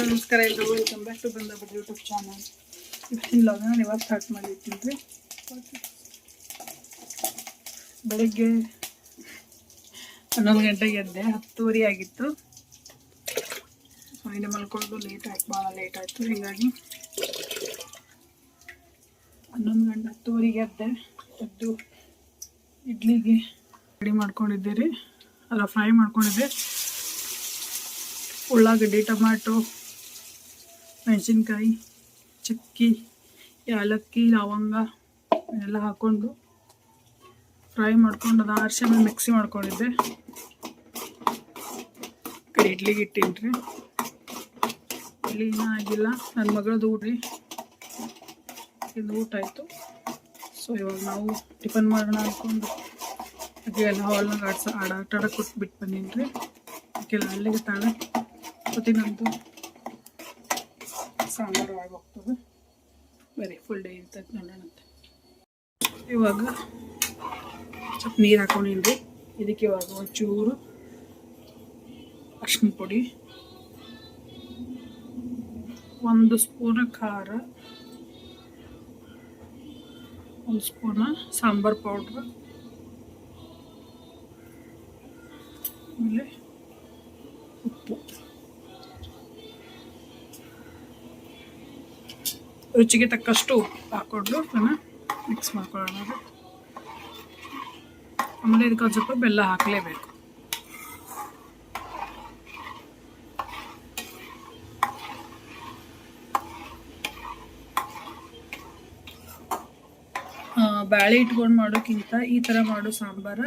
ನಮಸ್ಕಾರ ಎಲ್ಲರೂ welcome back to ಬಂದ ಬಟ್ ಯೂಟ್ಯೂಬ್ ಚಾನಲ್ ಇವತ್ತಿನ ಲಾಗ್ ನಾನು ಇವಾಗ ಸ್ಟಾರ್ಟ್ ಮಾಡಿರ್ತೀನಿ ಬೆಳಗ್ಗೆ ಹನ್ನೊಂದು ಗಂಟೆಗೆ ಎದ್ದೆ, ಹತ್ತುವರೆ ಆಗಿತ್ತು. ಇನ್ನು ಮಲ್ಕೊಂಡು ಲೇಟ್ ಆಯ್ತು, ಭಾಳ ಲೇಟ್ ಆಯಿತು. ಹೀಗಾಗಿ ಹನ್ನೊಂದು ಗಂಟೆ, ಹತ್ತುವರೆಗೆ ಎದ್ದೆ. ಎದ್ದು ಇಡ್ಲಿಗೆ ರೆಡಿ ಮಾಡ್ಕೊಂಡಿದ್ದೆ ರೀ ಅಲ್ಲ ಫ್ರೈ ಮಾಡ್ಕೊಂಡಿದ್ದೆ. ಉಳ್ಳಾಗಡ್ಡಿ ಟೊಮ್ಯಾಟೊ ಮೆಣಸಿನ್ಕಾಯಿ, ಚಕ್ಕಿ, ಏಲಕ್ಕಿ, ಲವಂಗ ಎಲ್ಲ ಹಾಕ್ಕೊಂಡು ಫ್ರೈ ಮಾಡ್ಕೊಂಡು ಅದು ಆರ್ಸಿ ಆಮೇಲೆ ಮಿಕ್ಸಿ ಮಾಡ್ಕೊಂಡಿದ್ದೆ. ಕಡೆ ಇಡ್ಲಿಗೆ ಇಟ್ಟಿನ್ರಿ. ಇಡ್ಲಿ ಇನ್ನೂ ಆಗಿಲ್ಲ. ನನ್ನ ಮಗಳದ್ದು ಊಟ ಇದು ಊಟ ಆಯಿತು. ಸೊ ಇವಾಗ ನಾವು ಟಿಫನ್ ಮಾಡೋಣ ಅಂದ್ಕೊಂಡು ಅದಕ್ಕೆ ಎಲ್ಲ ಹಾಲ್ನಾಗ ಆಡ್ಸ, ಆಡ ಆಟ ಆಡಕ್ಕೆ ಕೊಟ್ಟು ಬಿಟ್ಟು ಬಂದೀನಿ ರೀ ಅಲ್ಲಿಗೆ ತಾಳೆ. ಗೊತ್ತಿನಂತೂ ಸಾಂಬಾರು ಆಗೋಗ್ತದೆ. ಬರೀ ಫುಲ್ ಡೇ ಇರ್ತದೆ ನೋಡೋಣಂತೆ ಇವಾಗ ಸ್ವಲ್ಪ ನೀರು ಹಾಕೊಂಡಿನ್ರಿ ಇದಕ್ಕೆ ಇವಾಗ ಒಂಚೂರು ಅರ್ಶಿನ ಪುಡಿ, ಒಂದು ಸ್ಪೂನ್ ಖಾರ, ಒಂದು ಸ್ಪೂನ ಸಾಂಬಾರು ಪೌಡ್ರ್, ಆಮೇಲೆ ರುಚಿಗೆ ತಕ್ಕಷ್ಟು ಉಪ್ಪು ಹಾಕ್ಕೊಂಡು ಅದನ್ನು ಮಿಕ್ಸ್ ಮಾಡ್ಕೊಳ್ಳೋಣ. ಆಮೇಲೆ ಇದಕ್ಕೆ ಒಂದು ಸ್ವಲ್ಪ ಬೆಲ್ಲ ಹಾಕಲೇಬೇಕು ಬ್ಯಾಳೆ ಇಟ್ಕೊಂಡು ಮಾಡೋಕ್ಕಿಂತ ಈ ಥರ ಮಾಡೋ ಸಾಂಬಾರು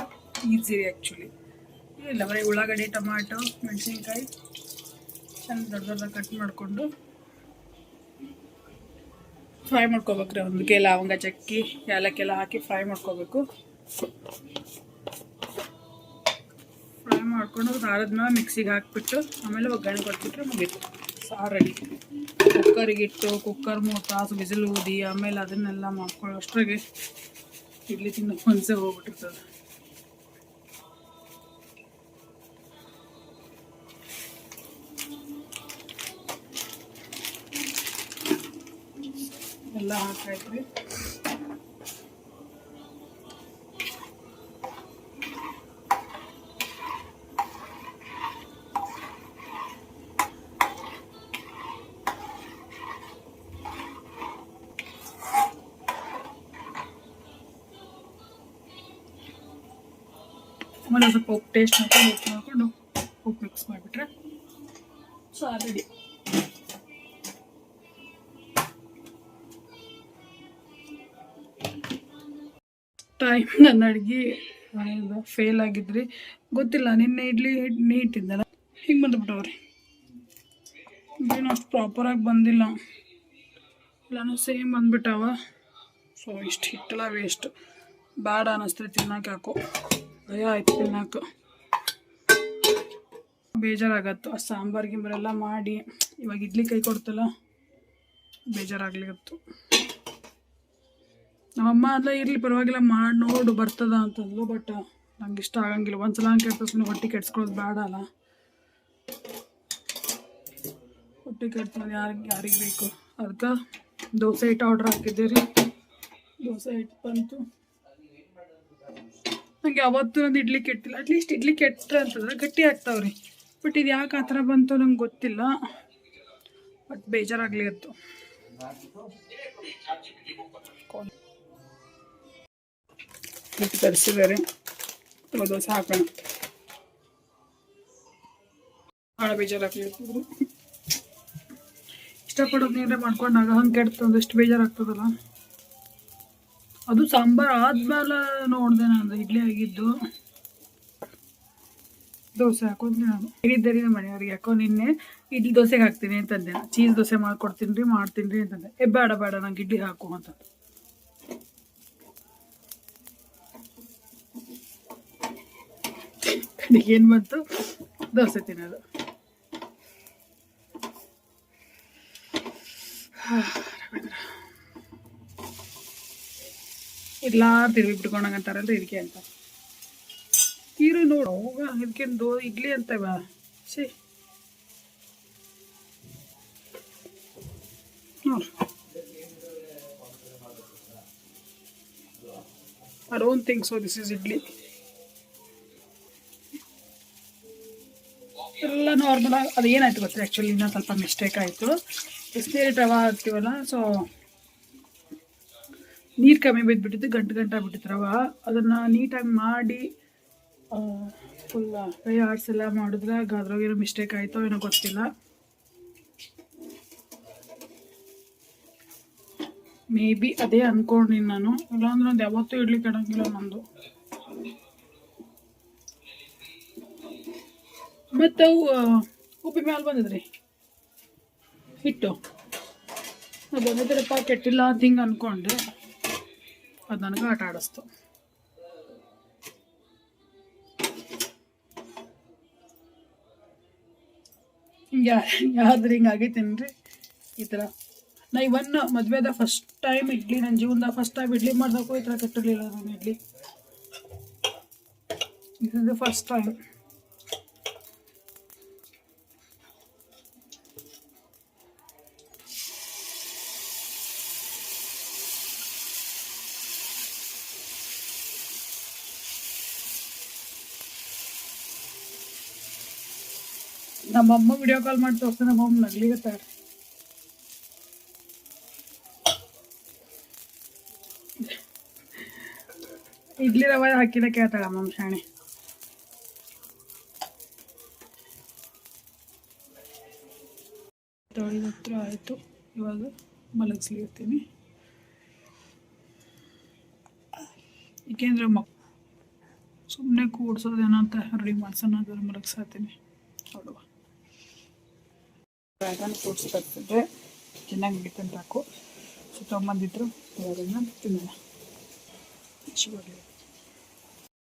ಈಸಿ ಆ್ಯಕ್ಚುಲಿ ಇಲ್ಲ ಬರೀ ಉಳ್ಳಾಗಡ್ಡೆ, ಟೊಮಾಟೊ, ಮೆಣಸಿನ್ಕಾಯಿ, ಚೆನ್ನಾಗಿ ದೊಡ್ಡ ದೊಡ್ಡದಾಗಿ ಕಟ್ ಮಾಡಿಕೊಂಡು ಫ್ರೈ ಮಾಡ್ಕೋಬೇಕ್ರಿ ಒಂದಕ್ಕೆ ಲವಂಗ ಚಕ್ಕಿ, ಏಲಕ್ಕೆಲ್ಲ ಹಾಕಿ ಫ್ರೈ ಮಾಡ್ಕೋಬೇಕು. ಫ್ರೈ ಮಾಡ್ಕೊಂಡು ಆರಿದ್ಮೇಲೆ ಮಿಕ್ಸಿಗೆ ಹಾಕಿಬಿಟ್ಟು ಆಮೇಲೆ ಒಗ್ಗರಣೆ ಕೊಟ್ಬಿಟ್ರೆ ಮುಗಿತು. ಸಾರು ರೆಡಿ ಕುಕ್ಕರಿಗೆ ಇಟ್ಟು ಕುಕ್ಕರ್ ಮೂರು ತಾಸು ಬಿಸಿಲು, ಊದಿ, ಆಮೇಲೆ ಅದನ್ನೆಲ್ಲ ಮಾಡ್ಕೊಳ್ಳೋ ಅಷ್ಟ್ರಾಗೆ ಇಡ್ಲಿ ತಿನ್ನೋ ಮನಸ್ಸೇ ಹೋಗ್ಬಿಟ್ಟಿರ್ತದೆ. ಎಲ್ಲ ಹಾಕಾಯ್ತ್ರಿ ಆಮೇಲೆ ಸ್ವಲ್ಪ ಉಪ್ಪು ಟೇಸ್ಟ್ ಮಾಡ್ಕೊಂಡು ಉಪ್ಪು ಮಾಡ್ಕೊಂಡು ಉಪ್ಪು ಮಿಕ್ಸ್ ಮಾಡಿಬಿಟ್ರೆ ಸಾರು ರೆಡಿ ಟೈಮ್ ನನ್ನ ಅಡುಗೆ ಫೇಲ್ ಆಗಿದ್ರಿ. ಗೊತ್ತಿಲ್ಲ, ನಿನ್ನೆ ಇಡ್ಲಿ ನೀಟ್ ಇದ್ದಲ್ಲ ಹಿಂಗೆ ಬಂದುಬಿಟ್ಟವ್ರಿ. ಏನು ಅಷ್ಟು ಪ್ರಾಪರಾಗಿ ಬಂದಿಲ್ಲ. ಎಲ್ಲನೂ ಸೇಮ್ ಬಂದ್ಬಿಟ್ಟವ. ಸೊ ಇಷ್ಟು ಹಿಟ್ಟೆಲ್ಲ ವೇಸ್ಟ್ ಬ್ಯಾಡ ಅನ್ನಿಸ್ತೀರಿ ತಿನ್ನಕ್ಕೆ ಯಾಕೋ. ಭಯ ಆಯ್ತು ತಿನ್ನಕ್ಕೆ. ಬೇಜಾರಾಗತ್ತು. ಆ ಸಾಂಬಾರು ಗಿಂಬರೆಲ್ಲ ಮಾಡಿ. ಇವಾಗ ಇಡ್ಲಿ ಕೈ ಕೊಡ್ತಲ್ಲ. ಬೇಜಾರಾಗ್ಲಿಗತ್ತು ನಮ್ಮಮ್ಮ ಅಲ್ಲ ಇರಲಿ, ಪರವಾಗಿಲ್ಲ, ಮಾಡಿ ನೋಡು, ಬರ್ತದ ಅಂತಂದ್ಲು ಬಟ್ ನಂಗೆ ಇಷ್ಟ ಆಗಂಗಿಲ್ಲ. ಒಂದ್ಸಲ ಹಂಗೆ ಸುಮ್ಮನೆ ಹೊಟ್ಟೆ ಕೆಡ್ಸ್ಕೊಳ್ಳೋದು ಬೇಡ ಅಲ್ಲ. ಹೊಟ್ಟೆ ಕೆಡ್ಸ್ಕೊಂಡು ಯಾರಿಗೆ ಯಾರಿಗೆ ಬೇಕು? ಅದಕ್ಕೆ ದೋಸೆ ಹಿಟ್ಟು ಆರ್ಡ್ರ್ ಹಾಕಿದ್ದೆ ರೀ. ದೋಸೆ ಹಿಟ್ಟು ಬಂತು. ನಂಗೆ ಯಾವತ್ತೂ ಒಂದು ಇಡ್ಲಿ ಕೆಟ್ಟಿಲ್ಲ. ಅಟ್ಲೀಸ್ಟ್ ಇಡ್ಲಿ ಕೆಟ್ಟರೆ ಅಂತಂದ್ರೆ ಗಟ್ಟಿ ಆಗ್ತಾವ್ರಿ. ಬಟ್ ಇದು ಯಾಕೆ ಆ ಥರ ಬಂತು ನಂಗೆ ಗೊತ್ತಿಲ್ಲ. ಬಟ್ ಬೇಜಾರಾಗ್ಲಿತ್ತು ಹಿಟ್ಟು ತರಿಸಿದ್ದಾರೆ. ತುಂಬ ದೋಸೆ ಹಾಕೋಣ. ಭಾಳ ಬೇಜಾರಾಗ್ಲಿತ್ತು ಇಷ್ಟಪಡೋದು ನೀರೇ ಮಾಡ್ಕೊಂಡಾಗ ಹಂಗೆ ಕೆಡ್ತು ಒಂದಷ್ಟು ಬೇಜಾರಾಗ್ತದಲ್ಲ. ಅದು ಸಾಂಬಾರು ಆದ್ಮೇಲೆ ನೋಡಿದೆ ನಾನು, ಇಡ್ಲಿ ಆಗಿದ್ದು. ದೋಸೆ ಹಾಕೋದ್ರಿ ನಾನು. ಹೇಳಿದ್ದೆ ರೀ ಮನೆಯವ್ರಿಗೆ, ಯಾಕೋ ನಿನ್ನೆ ಇಡ್ಲಿ ದೋಸೆಗೆ ಹಾಕ್ತೀನಿ ಅಂತಂದೆ. ಚೀಸ್ ದೋಸೆ ಮಾಡ್ಕೊಡ್ತೀನಿ ರೀ, ಮಾಡ್ತೀನಿ ರೀ ಅಂತಂದೆ. ಬೇಡ ಬೇಡ, ನಂಗೆ ಇಡ್ಲಿ ಹಾಕು ಅಂತ. ಕಡೆಗೆ ಏನು ಬಂತು ದೋಸೆ ತಿನ್ನೋದು. ಎಲ್ಲ ತಿರುಗಿ ಬಿಟ್ಕೊಂಡಂಗಂತಾರಲ್ಲ ಇದಕ್ಕೆ ಅಂತ. ತೀರು ನೋಡು ಇದಕ್ಕೆ ದೋ ಇಡ್ಲಿ ಅಂತವ ಸಿ ನೋಡ್ರಿ I don't think so this is idli. ಎಲ್ಲ ನಾರ್ಮಲ್ ಆಗಿ ಅದು ಏನಾಯ್ತು ಗೊತ್ತಾ? ಆ್ಯಕ್ಚುಲಿ ಇನ್ನೂ ಸ್ವಲ್ಪ ಮಿಸ್ಟೇಕ್ ಆಯಿತು. ಬಿಸಿನೀರು ರವೆ ಹಾಕ್ತೀವಲ್ಲ ಸೊ ನೀರು ಕಮ್ಮಿ ಬಿದ್ದುಬಿಟ್ಟಿದ್ದು ಗಂಟು ಗಂಟು ಆಗ್ಬಿಟ್ಟಿತ್ತು ರವೆ. ಅದನ್ನು ನೀಟಾಗಿ ಮಾಡಿ ಫುಲ್ ಕೈ ಎಲ್ಲ ಮಾಡಿದ್ರೆ ಅದ್ರಾಗೇನೋ ಮಿಸ್ಟೇಕ್ ಆಯಿತೋ ಏನೋ ಗೊತ್ತಿಲ್ಲ. ಮೇ ಬಿ ಅದೇ ಅನ್ಕೊಂಡಿನಿ ನಾನು ಇಲ್ಲಾಂದ್ರೆ ಒಂದು ಯಾವತ್ತೂ ಇಡ್ಲಿ ಕಡಂಗಿಲ್ಲ ನಂದು. ಮತ್ತು ಅವು ಉಪ್ಪಿ ಮ್ಯಾಲೆ ಬಂದಿದ್ರಿ. ಹಿಟ್ಟು. ಅದು ಪ್ಯಾಕೆಟ್ ಇಲ್ಲ ಅಂತ ಹಿಂಗೆ ಅಂದ್ಕೊಂಡೆ ಅದು ನನಗೆ ಆಟ ಆಡಿಸ್ತು. ಹಿಂಗೆ ಯಾವ್ದು ಹಿಂಗೆ ಈ ಥರ ನಾ ಇವನ್ ಮದ್ವೆದ ಫಸ್ಟ್ ಟೈಮ್ ಇಡ್ಲಿ ನನ್ನ ಜೀವನದಾಗ ಫಸ್ಟ್ ಟೈಮ್ ಇಡ್ಲಿ ಮಾಡ್ದಕ್ಕೂ ಈ ಥರ ಕೆಟ್ಟಿರಲಿಲ್ಲ ನಾನು ಇಡ್ಲಿ. ಇದು ಫಸ್ಟ್ ಟೈಮ್ ನಮ್ಮಮ್ಮ ವಿಡಿಯೋ ಕಾಲ್ ಮಾಡಿ ತೋರಿಸ್ತಾರೆ ನಮ್ಮಮ್ಮ ನಗ್ಲಿಗತ್ತಾಳೆ ಇಡ್ಲಿ ರವೆ ಹಾಕಿದ ಕೇಳ್ತಾಳ ಅಮ್ಮ ಶಾಣೆ. ತೊಳೆದ ಹತ್ರ ಆಯಿತು. ಇವಾಗ ಮಲಗಿಸ್ಲಿರ್ತೀನಿ. ಏಕೆಂದ್ರೆ ಮಕ್ ಸುಮ್ಮನೆ ಕೂಡ್ಸೋದೇನೋ ಅಂತ ರೆಡಿ ಮಾಡ್ಸೋಣ ಅದ್ರ ಮಲಗಿಸಾತೀನಿ. ನೋಡುವ. ಡ್ರ್ಯಾಗನ್ ಫ್ರೂಟ್ಸ್ ತರಿಸಿದ್ರೆ ಚೆನ್ನಾಗಿ ಅಂತ ಹಾಕು ಸೊ ತೊಗೊಂಬಂದಿದ್ರು. ಅದನ್ನ ತಿನ್ನೋಣ.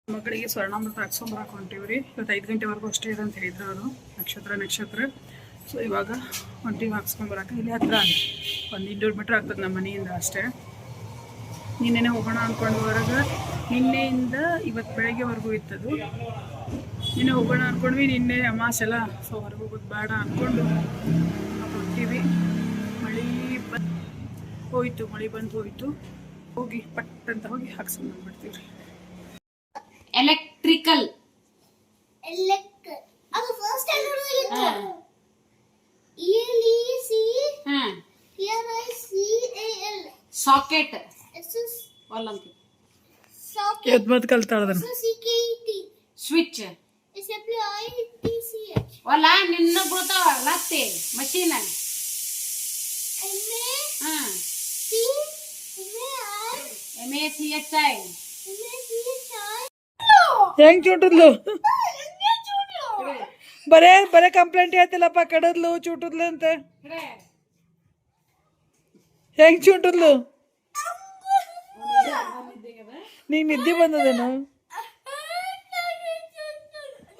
ಮಕ್ಕಳಿಗೆ ಸ್ವರ್ಣಾಮೃತ ಹಾಕ್ಸ್ಕೊಂಬರಕ್ಕೆ ರೀ ಇವತ್ತು ಐದು ಗಂಟೆವರೆಗೂ ಅಷ್ಟೇ ಇದೆ ಅಂತ ಹೇಳಿದ್ರು ಅವರು. ನಕ್ಷತ್ರ ನಕ್ಷತ್ರ. ಸೊ ಇವಾಗ ಹೊಂಟಿಗೆ ಹಾಕ್ಸ್ಕೊಂಬರಕ್ಕೆ ಇಲ್ಲಿ ಹತ್ರ ಒಂದು ಇನ್ನೂರು ಮೀಟ್ರ್ ಆಗ್ತದೆ ನಮ್ಮ ಮನೆಯಿಂದ ಅಷ್ಟೇ. ನಿನ್ನೆನೇ ಹೋಗೋಣ ಅಂದ್ಕೊಂಡು ಹೊರಗೆ ನಿನ್ನೆಯಿಂದ ಇವತ್ತು ಬೆಳಗ್ಗೆವರೆಗೂ ಇತ್ತದು. ನಿನ್ನೆ ಹೋಗೋಣ ಅಂದ್ಕೊಂಡ್ವಿ ನಿನ್ನೆ ಅಮಾಸೆಲ್ಲ ಸೊ ಹೊರಗೆ ಹೋಗೋದು ಬೇಡ ಅಂದ್ಕೊಂಡು ಹೋಗ್ತೀವಿ ಮಳೆ ಬಂದು ಹೋಯ್ತು ಮಳೆ ಬಂದು ಹೋಯ್ತು. ಹೋಗಿ ಪಟ್ ಅಂತ ಹೋಗಿ ಹಾಕ್ಸ್ಕೊಂಡು ಬಂದ್ಬಿಡ್ತೀವಿ ರೀ ಎಲೆಕ್ಟ್ರಿಕಲ್. ಅದು ಫಸ್ಟ್ ಸ್ಟ್ಯಾಂಡರ್ಡ್ ಇತ್ತು E L E C R I C A L socket S S ಒಲ್ಲಂಕಿ socket ಎದ್ ಮತ್ switch S F I T C H ಒಲ್ಲ ನಿನ್ನ ಬೀಳ್ತಾವ ಲತ್ತೆ ಮಷೀನ್ ಎಮ್ ಎ ಹಾ C M A I M A C H I M A C H I ಹೆಂಗ್ ಚೂಟದ್ಲು ಬರೇ ಬರೇ complaint ಹೇಳ್ತಿಲ್ಲಪ್ಪ ಕಡದ್ಲು ಚೂಟದ್ಲು ಅಂತ ಹೆಂಗ್ ಚೂಟದ್ಲು ನೀನ್ ನಿದ್ದೆ ಬಂದದೇನು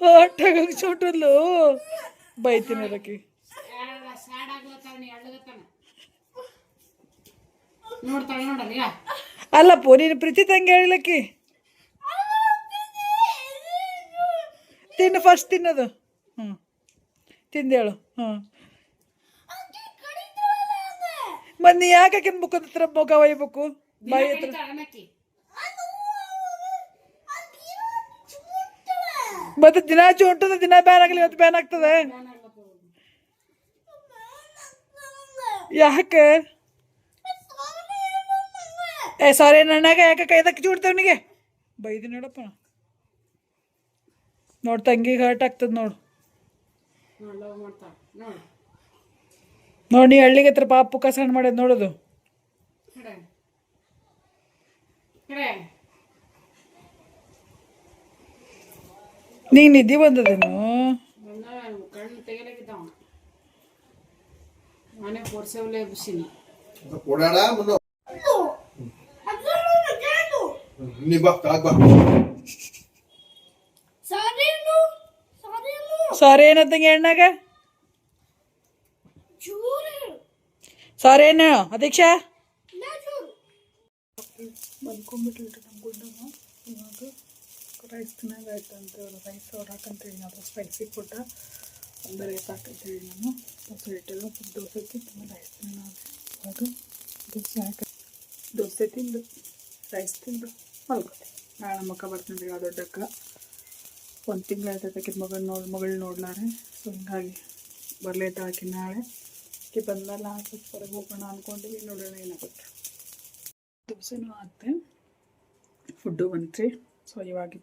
ಹೊಟ್ಟೆಗ ಚೂಟದ್ಲು ಬೈತೀನಿ ಅದಕ್ಕೆ. ಅಲ್ಲಪ್ಪ ನೀನು ಪ್ರೀತಿ ತಂಗಿ ಹೇಳಿಲಕ್ಕಿ? ತಿನ್ನು ಫಸ್ಟ್ ತಿನ್ನೋದು. ಹ್ಞೂ ತಿಂದೇಳು ಹ್ಞೂ ಮತ್ತೆ ನೀ ಯಾಕೆ ಮುಖದ ಹತ್ರ ಮುಖ ಒಯ್ಬೇಕು? ಬಾಯಿ ಹತ್ರ. ಮತ್ತೆ ದಿನ ಚೂಟದ ದಿನ ಬ್ಯಾನ್ ಆಗಲಿ, ಇವತ್ತು ಬ್ಯಾನ್ ಆಗ್ತದೆ. ಯಾಕೆ? ಏ ಸಾರಿ ನನ್ನಾಗ ಯಾಕೆ ಕೈದಕ್ಕೆ ಚೂಡ್ತವನಿಗೆ ಬೈದಿ ನೋಡಪ್ಪ ನೋಡ್, ತಂಗಿಗೆ ಹರ್ಟ್ ಆಗ್ತದ ನೋಡು. ನೋಡ್, ನೀ ಹಳ್ಳಿಗೆ ಹತ್ರ ಪಾಪು ಕಸಣ್ ಮಾಡೋದು ನೋಡೋದು ಕಡೆ ಕಡೆ ನೀನು ನಿದ್ದೆ ಬಂದದೇನು ಬಂದ ಕಣ್ಣು ತೆಗಿಲಿಕ್ಕಿದ್ದಾವ ಮನೆ ಪೋರ್ಸೆವ್ಲೆ ಬಿಸಿನಿ ಓಡಾಡ ಮುನ್ನೋ ನೀ ಬಾ ಕಾಕ್ ಬಾ ಸಾರೇನು ಸಾರೇನು ಸಾರಿ ಏನತ್ತಂಗೆ ಎಣ್ಣಾಗ ಚೂರು ಸಾರಿ ಏನು ಅದೀಕ್ಷಾ ಇಲ್ಲ ಚೂರು ಬಂದ್ಕೊಂಡ್ಬಿಟ್ರಿ ನಮ್ಮ ಗುಡ್ಡನು ಇವಾಗ ರೈಸ್ ತಿನ್ನಾಗಾಯ್ತು ಅಂತೇಳಿ ಅಂತ ರೈಸ್ ಹೊರಾಕಂತೇಳಿ ನಾವು ಸ್ಪೈಸಿ ಫುಡ್ ಒಂದು ರೈಸ್ ಹಾಕಂತೇಳಿ ನಾನು. ದೋಸೆ ಫುಡ್ ದೋಸೆ ತಿಂದು ರೈಸ್ ತಿನ್ನೋದು ದೋಸೆ ಹಾಕಿ ದೋಸೆ ತಿಂದು ರೈಸ್ ತಿಂದು ಮಲ್ಕೋತೆ ನಾಳೆ ಮಕ್ಕ ಬರ್ತೀನಿ ಯಾವ ದೊಡ್ಡಕ್ಕ ಒಂದು ತಿಂಗಳು ಆಯ್ತೈತೆ ಮಗಳು ನೋಡಿ ಮಗಳು ನೋಡ್ಲಾರೆ. ಸೊ ಹಿಂಗಾಗಿ ಬರಲೇತ ಹಾಕಿ ನಾಳೆ. ಆಕೆ ಬಂದಲ್ಲ ಹೊರಗೆ ಹೋಗೋಣ ಅಂದ್ಕೊಂಡಿವಿ ನೋಡೋಣ ಏನಾಗುತ್ತೆ. ದೋಸೆನೂ ಆಗುತ್ತೆ ಫುಡ್ಡು ಬಂತ್ರಿ ಸೊ ಇವಾಗ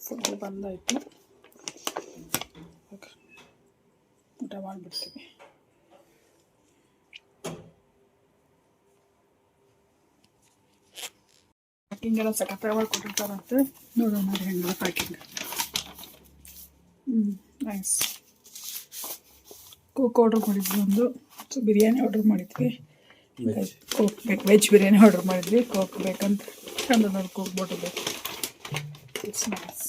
ಫುಡ್ ಬಂದಾಯಿತು. ಊಟ ಮಾಡಿಬಿಡ್ತೀವಿ. ಪ್ಯಾಕಿಂಗ್ ಎಲ್ಲ ಸಖತ್ತಾಗಿ ಮಾಡ್ಕೊಟ್ಟಿರ್ತಾರಂತೆ ನೋಡೋಣ ಹೆಂಗೆ ಪ್ಯಾಕಿಂಗ್. ಹ್ಞೂ ನೈಸ್. ಕೋಕ್ ಆರ್ಡ್ರ್ ಮಾಡಿದ್ವಿ ಒಂದು. ಸೊ, ಬಿರಿಯಾನಿ ಆರ್ಡ್ರ್ ಮಾಡಿದ್ವಿ. ಕೋಕ್ ಬೇಕು ವೆಜ್ ಬಿರಿಯಾನಿ ಆರ್ಡರ್ ಮಾಡಿದ್ವಿ. ಕೋಕ್ ಬೇಕಂತ ಚಂದ ನೋಡಿ ಕೋಕ್ ಬಾಟಲ್ ಬೇಕು ಇಟ್ಸ್ ನೈಸ್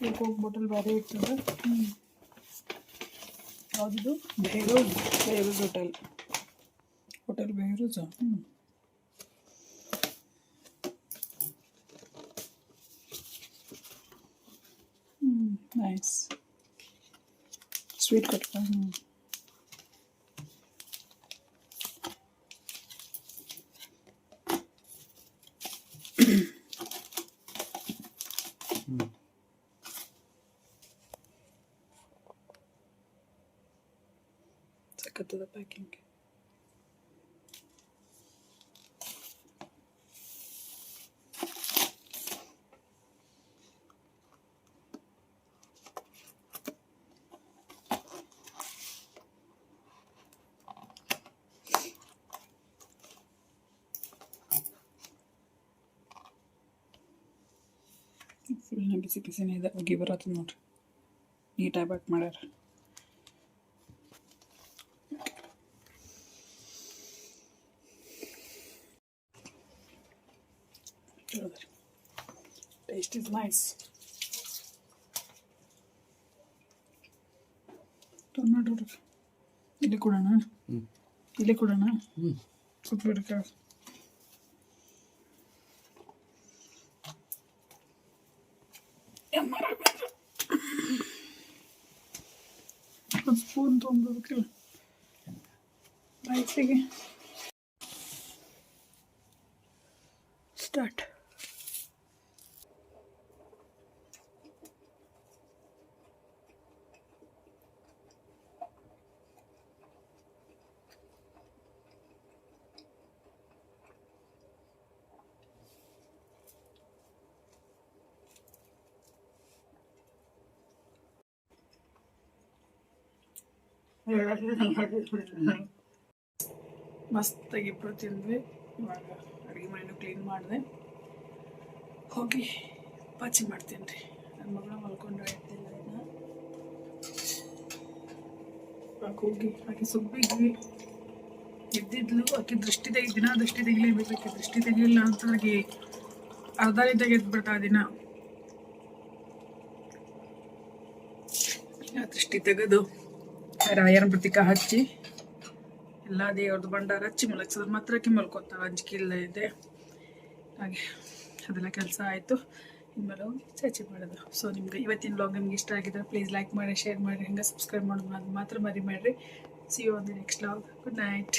ಈ ಕೋಕ್ ಬಾಟಲ್ ಬೇರೆ ಇರ್ತದೆ ಯಾವುದು ಬೇರೂಸ್ ಬೇರೂಸ್ ಹೋಟೆಲ್ ಹೋಟೆಲ್ ಬೇರೂಸ್ ಹ್ಞೂ ಹ್ಞೂ ನೈಸ್ ಸ್ವೀಟ್ ಕೊಟ್ಟ ಹ್ಞೂ ಸಖತ್ತದ ಪ್ಯಾಕಿಂಗ್ ಫುಲ್ ಬಿಸಿ ಬಿಸಿನೇ ಇದೆ ಹೋಗಿ ಬರತ್ತೆ ನೋಡ್ರಿ. ನೀಟಾಗಿ ಪ್ಯಾಕ್ ಮಾಡ್ಯಾರ. ಟೇಸ್ಟ್ ಇಸ್ ನೈಸ್ ಟೊಮ್ಯಾಟೊ ಇಲ್ಲಿ ಕೊಡೋಣ? ಇಲ್ಲಿ ಕೊಡೋಣ? ಕೊಟ್ಬಿಡಿ ಕೆಳಗೆ ಒಂದು ಸ್ಪೂನ್ ತೊಗೊಂಡ್ಬಿಡ್ಬೇಕಿಲ್ಲ ರೈಸಿಗೆ ಸ್ಟಾರ್ಟ್ ಮಸ್ತಾಗಿ ಇಬ್ಬರು ತಿಂದ್ವಿ. ಇವಾಗ ಅಡುಗೆ ಮನೆಯನ್ನು ಕ್ಲೀನ್ ಮಾಡಿದೆ. ಹೋಗಿ ಪಾಚಿ ಮಾಡ್ತೀನಿ ರೀ ನನ್ನ ಮಗಳು ಮಲ್ಕೊಂಡು ಹೇಳ್ತಿಲ್ಲ ಹೋಗಿ ಆಕೆ ಸುಬ್ಬಿದ್ವಿ. ಎದ್ದಿದ್ಲು. ಆಕೆ ದೃಷ್ಟಿ ತೆಗಿ, ದಿನ ದೃಷ್ಟಿ ತೆಗಿಲೇಬೇಕು. ಆಕೆ ದೃಷ್ಟಿ ತೆಗಿಲಿಲ್ಲ ಅಂತ ಅವ್ರಿಗೆ ಅರ್ಧ ರೀತಿಯಾಗಿ ಎದ್ಬಿಡ್ತಾ ದಿನ. ದೃಷ್ಟಿ ತೆಗೆದು ರಾಯರ ಪ್ರತೀಕ ಹಚ್ಚಿ. ಎಲ್ಲ ದೇವ್ರದ್ದು ಭಂಡಾರ ಹಚ್ಚಿ ಮಲಗ್ಸಿದ್ರೆ ಮಾತ್ರ ಮಲ್ಕೋತಾವೆ, ಅಂಜಿಕೆ ಇಲ್ಲ ಇದೆ. ಹಾಗೆ, ಅದೆಲ್ಲ ಕೆಲಸ ಆಯಿತು. ಇನ್ಮೇಲೆ ಹೋಗಿ ಚರ್ಚೆ ಮಾಡೋದು ಸೊ ನಿಮ್ಗೆ ಇವತ್ತಿನ ಬ್ಲಾಗ್ ನಿಮ್ಗೆ ಇಷ್ಟ ಆಗಿದ್ರೆ ಪ್ಲೀಸ್ ಲೈಕ್ ಮಾಡಿ ಶೇರ್ ಮಾಡಿ, ಹಂಗೆ ಸಬ್ಸ್ಕ್ರೈಬ್ ಮಾಡೋದು ಮಾತ್ರ ಮರಿ ಮಾಡಿರಿ see you on the next blog good night